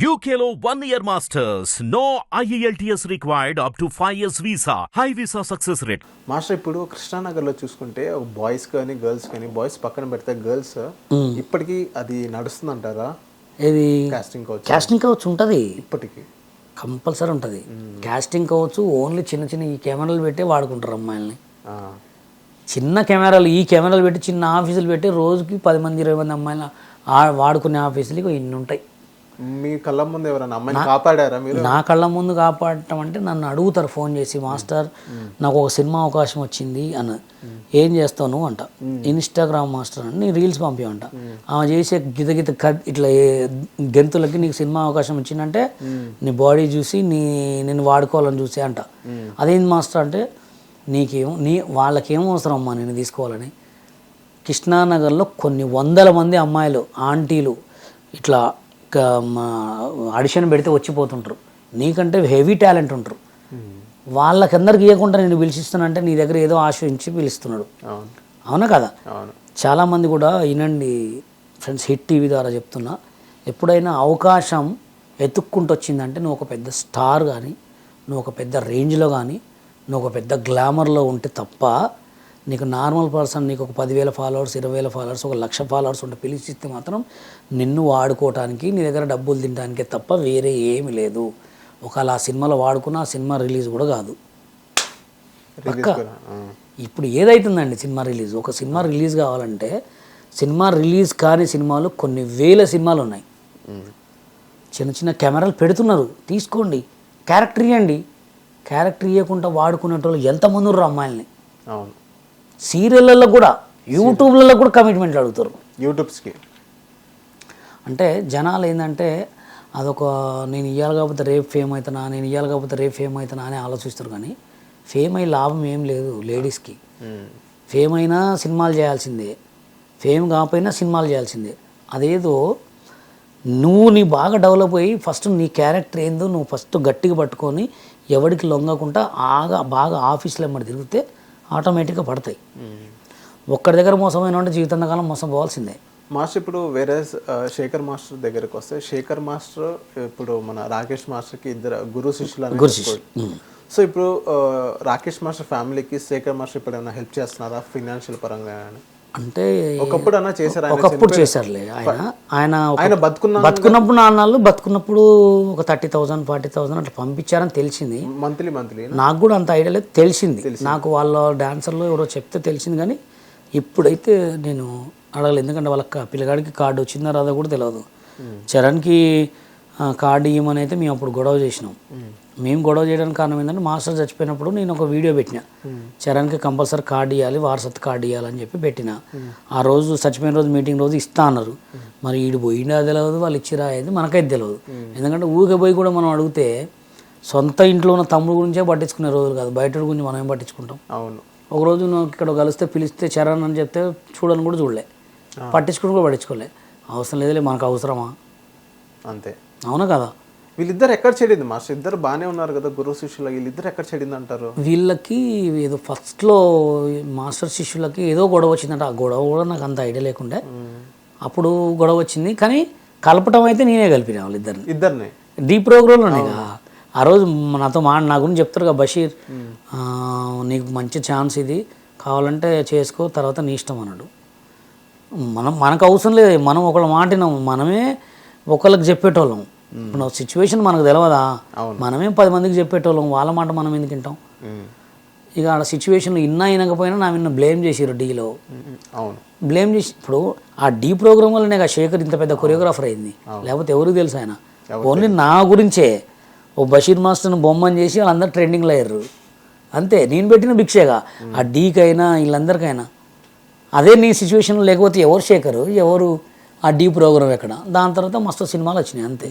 One year masters. No E IELTS required up to 5 years visa. High visa success rate. Master ఇప్పుడు కృష్ణానగర్లో చూసుకుంటే boys కానీ girls కానీ boys పక్కన పెడితే గర్ల్స్ ఇప్పటికీ అది నడుస్తుందంటారా? ఇది కాస్టింగ్ కోచ్ క్యాస్టింగ్ కవచ్చు ఉంటుంది. ఇప్పటికి. కంపల్సరీ ఉంటుంది. క్యాస్టింగ్ కావచ్చు ఓన్లీ చిన్న చిన్న ఈ కెమెరాలు పెట్టే వాడుకుంటారు అమ్మాయిల్ని. ఆ, చిన్న కెమెరాలు ఈ కెమెరాలు పెట్టి చిన్న ఆఫీసులు పెట్టి రోజుకి పది మంది ఇరవై మంది అమ్మాయిలు ఆ- వాడుకునే ఆఫీసులు ఇన్ని ఉంటాయి. మీ కళ్ళ ముందు ఎవరైనా అమ్మాయిని కాపాడారా మీరు? నా కళ్ళ ముందు కాపాడటం అంటే నన్ను అడుగుతారు ఫోన్ చేసి మాస్టర్ నాకు ఒక సినిమా అవకాశం వచ్చింది అన్న. ఏం చేస్తావు నువ్వు? అంట. ఇన్స్టాగ్రామ్ మాస్టర్ అని నీ రీల్స్ పంపించంట ఆమె చేసే గిత గిత కట్ ఇట్లా గెంతులకి నీకు సినిమా అవకాశం వచ్చిందంటే నీ బాడీ చూసి నీ నేను వాడుకోవాలని చూసి అంట. అదేంటి మాస్టర్ అంటే నీకేం నీ వాళ్ళకేం అవసరం అమ్మా నేను తీసుకోవాలని. కృష్ణానగర్లో కొన్ని వందల మంది అమ్మాయిలు ఆంటీలు ఇట్లా ఆడిషన్ పెడితే వచ్చిపోతుంటారు. నీకంటే హెవీ టాలెంట్ ఉంటారు. వాళ్ళకందరికి ఇవ్వకుండా నేను పిలిచిస్తానంటే నీ దగ్గర ఏదో ఆశ్రయించి పిలుస్తున్నాడు. అవును. కదా? చాలామంది కూడా వినండి ఫ్రెండ్స్ హిట్ టీవీ ద్వారా చెప్తున్నా ఎప్పుడైనా అవకాశం ఎత్తుక్కుంటూ వచ్చిందంటే నువ్వు ఒక పెద్ద స్టార్ కానీ నువ్వు ఒక పెద్ద రేంజ్లో కానీ నువ్వు ఒక పెద్ద గ్లామర్లో ఉంటే తప్ప నీకు నార్మల్ పర్సన్ నీకు ఒక పదివేల ఫాలోవర్స్ ఇరవై వేల ఫాలోవర్స్ ఒక లక్ష ఫాలోవర్స్ ఉంటే పిలిచిస్తే మాత్రం నిన్ను వాడుకోవటానికి నీ దగ్గర డబ్బులు తినడానికే తప్ప వేరే ఏమీ లేదు. ఒకవేళ ఆ సినిమాలో వాడుకున్న ఆ సినిమా రిలీజ్ కూడా కాదు. ఆ. ఇప్పుడు ఏదైతుందండి సినిమా రిలీజ్? ఒక సినిమా రిలీజ్ కావాలంటే సినిమా రిలీజ్ కాని సినిమాలు కొన్ని వేల సినిమాలు ఉన్నాయి. చిన్న చిన్న కెమెరాలు పెడుతున్నారు. తీసుకోండి. క్యారెక్టర్ ఇవ్వండి క్యారెక్టర్ ఇవ్వకుండా వాడుకునేటోళ్ళు ఎంతమంది ఉన్నారు అమ్మాయిల్ని? అవును. సీరియళ్ళల్లో కూడా యూట్యూబ్లలో కూడా కమిట్మెంట్లు అడుగుతారు. యూట్యూబ్స్కి. అంటే జనాలు ఏంటంటే అదొక నేను ఇవ్వాలి కాకపోతే రేపు ఫేమ్ అవుతానా నేను ఇవ్వాలి కాకపోతే రేపు ఫేమ్ అవుతానా అని ఆలోచిస్తారు కానీ ఫేమ్ అయ్యి లాభం ఏం లేదు లేడీస్కి. ఫేమ్ అయినా సినిమాలు చేయాల్సిందే. ఫేమ్ కాకపోయినా సినిమాలు చేయాల్సిందే. అదేదో నువ్వు నీ బాగా డెవలప్ అయ్యి ఫస్ట్ నీ క్యారెక్టర్ ఏందో నువ్వు ఫస్ట్ గట్టిగా పట్టుకొని ఎవరికి లొంగకుండా ఆగా బాగా ఆఫీస్లో ఎమ్మడి తిరిగితే ఆటోమేటిక్గా పడతాయి. ఒక్కడి దగ్గర మోసమైన ఉంటే జీవితాంతకాలం మోసం పోవాల్సిందే. మాస్టర్ ఇప్పుడు వేరే శేఖర్ మాస్టర్ దగ్గరకు వస్తే శేఖర్ మాస్టర్ ఇప్పుడు మన రాకేష్ మాస్టర్కి ఇద్దరు గురు శిష్యులు గురు చెప్పుకోవచ్చు. సో ఇప్పుడు రాకేష్ మాస్టర్ ఫ్యామిలీకి శేఖర్ మాస్టర్ ఇప్పుడు ఏమైనా హెల్ప్ చేస్తున్నారా? ఫినాన్షియల్ పరంగా అంటే ఒకప్పుడు అన్న చేశారు ఒకప్పుడు చేశారులే. ఆయన ఆయన ఆయన బతుకున్న బతుకున్నప్పుడు నాన్నాళ్ళు బతుకున్నప్పుడు ఒక థర్టీ థౌజండ్ ఫార్టీ థౌజండ్ అట్లా పంపించారని తెలిసింది. మంత్లీ మంత్లీ నాకు కూడా అంత ఐడియా లేదు తెలిసింది. నాకు వాళ్ళ డాన్సర్లో ఎవరో చెప్తే తెలిసింది కానీ ఇప్పుడైతే నేను అడగలేదు. ఎందుకంటే వాళ్ళ పిల్లగాడికి కార్డు వచ్చిందా రాదా కూడా తెలియదు చరణ్కి కార్డు ఇవ్వమని అయితే మేము అప్పుడు గొడవ చేసినాం. మేము గొడవ చేయడానికి కారణం ఏంటంటే మాస్టర్ చచ్చిపోయినప్పుడు నేను ఒక వీడియో పెట్టిన. చరణ్కి కంపల్సరీ కార్డు ఇవ్వాలి వారసత్ కార్డు ఇవ్వాలని చెప్పి పెట్టిన. ఆ రోజు చచ్చిపోయిన రోజు మీటింగ్ రోజు ఇస్తా అన్నారు. మరి ఈడు పోయిందా తెలియదు వాళ్ళు ఇచ్చిరా అనేది మనకైతే తెలియదు ఎందుకంటే ఊరికే పోయి కూడా మనం అడిగితే సొంత ఇంట్లో ఉన్న తమ్ముడు గురించే పట్టించుకునే రోజులు కాదు. బయట గురించి మనం ఏం పట్టించుకుంటాం? అవును. ఒకరోజు నువ్వు ఇక్కడ కలిస్తే పిలిస్తే చరణ్ అని చెప్తే చూడని కూడా చూడలే. పట్టించుకుని కూడా పట్టించుకోలే. అవసరం లేదులే మనకు అవసరమా? అంతే. అవునా కదా? వీళ్ళిద్దరు ఎక్కడ చెడింది? మాస్టర్ ఇద్దరు బాగానే ఉన్నారు కదా గురు శిష్యులు వీళ్ళిద్దరు ఎక్కడ చెడింది అంటారు వీళ్ళకి ఏదో ఫస్ట్లో మాస్టర్ శిష్యులకి ఏదో గొడవ వచ్చిందంట. ఆ గొడవ కూడా నాకు అంత ఐడియా లేకుండే. అప్పుడు గొడవ వచ్చింది. కానీ కలపటం అయితే నేనే కలిపిన వాళ్ళిద్దరిని ఇద్దరిని. డీ ప్రోగ్రాంలోనేగా ఆ రోజు నాతో మా నా గురించి చెప్తారు కదా బషీర్ నీకు మంచి ఛాన్స్ ఇది. కావాలంటే చేసుకో తర్వాత నీ ఇష్టం అన్నాడు. మనం మనకు అవసరం లేదు. మనం ఒకళ్ళ మాట వినాం. మనమే ఒకళ్ళకి చెప్పేటోళ్ళం. ఇప్పుడు సిచ్యువేషన్ మనకు తెలియదా మనమే పది మందికి చెప్పేటోళ్ళం వాళ్ళ మాట మనం ఎందుకు వింటాం. ఇక ఆడ సిచ్యువేషన్లో ఇన్నా అయినకపోయినా నా విన్న బ్లేమ్ చేసిరు డీలో. అవును. బ్లేమ్ చేసి ఇప్పుడు ఆ డీ ప్రోగ్రామ్ వల్లనే కదా శేఖర్ ఇంత పెద్ద కొరియోగ్రాఫర్ అయింది. లేకపోతే ఎవరికి తెలుసు ఆయన? ఓన్లీ నా గురించే. ఓ బషీర్ మాస్టర్ని బొమ్మని చేసి వాళ్ళందరూ ట్రెండింగ్లో అయ్యారు. అంతే నేను పెట్టిన భిక్షేగా. ఆ డీకైనా వీళ్ళందరికైనా. అదే నీ సిచ్యువేషన్ లేకపోతే ఎవరు శేఖరు? ఎవరు? ఆ డీ ప్రోగ్రామ్ ఎక్కడ? దాని తర్వాత మస్తు సినిమాలు వచ్చినాయి అంతే.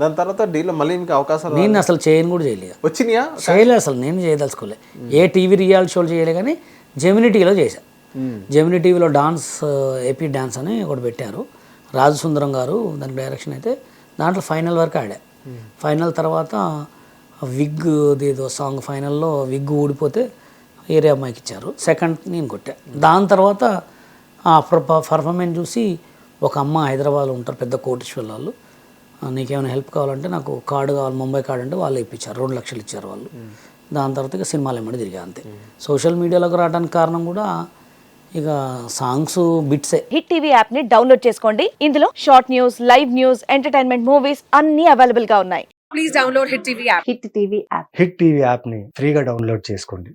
దాని తర్వాత డీలో మళ్ళీ ఇంకా అవకాశాలు నేను అసలు చేయను కూడా చేయలేదు. వచ్చినాయా? చేయలే అసలు నేను చేయదలుచుకోలే. ఏ టీవీ రియాలిటీ షోలు చేయలే కానీ జెమినీ టీవీలో చేశా. జెమినీ టీవీలో డాన్స్ ఏపీ డాన్స్ అని ఒకటి పెట్టారు. రాజు సుందరం గారు దానికి డైరెక్షన్ అయితే దాంట్లో ఫైనల్ వరకు ఆడా. ఫైనల్ తర్వాత విగ్ ఏదో సాంగ్ ఫైనల్లో విగ్ ఊడిపోతే ఏరియా అమ్మాయికి ఇచ్చారు. సెకండ్ నేను కొట్టా. దాని తర్వాత ఆ పర్ఫార్మెన్స్ చూసి ఒక అమ్మ హైదరాబాద్లో ఉంటారు పెద్ద కోటేశ్వర్ వాళ్ళు "ఆ, నీకేమైనా హెల్ప్ కావాలంటే నాకు కార్డు కావాలి ముంబై కార్డు అంటే వాళ్ళు ఇప్పించారు రెండు లక్షలు ఇచ్చారు వాళ్ళు. దాని తర్వాత ఇక సినిమాలు ఎమ్మడి తిరిగా అంతే. సోషల్ మీడియాలోకి రావడానికి కారణం కూడా ఇక సాంగ్స్ బిట్సే. హిట్ టీవీ యాప్ని డౌన్లోడ్ చేసుకోండి. ఇందులో short news live news entertainment movies అన్ని అవైలబుల్గా ఉన్నాయి. please download Hit TV app. Hit TV app. Hit TV యాప్ని ఫ్రీగా డౌన్లోడ్ చేసుకోండి.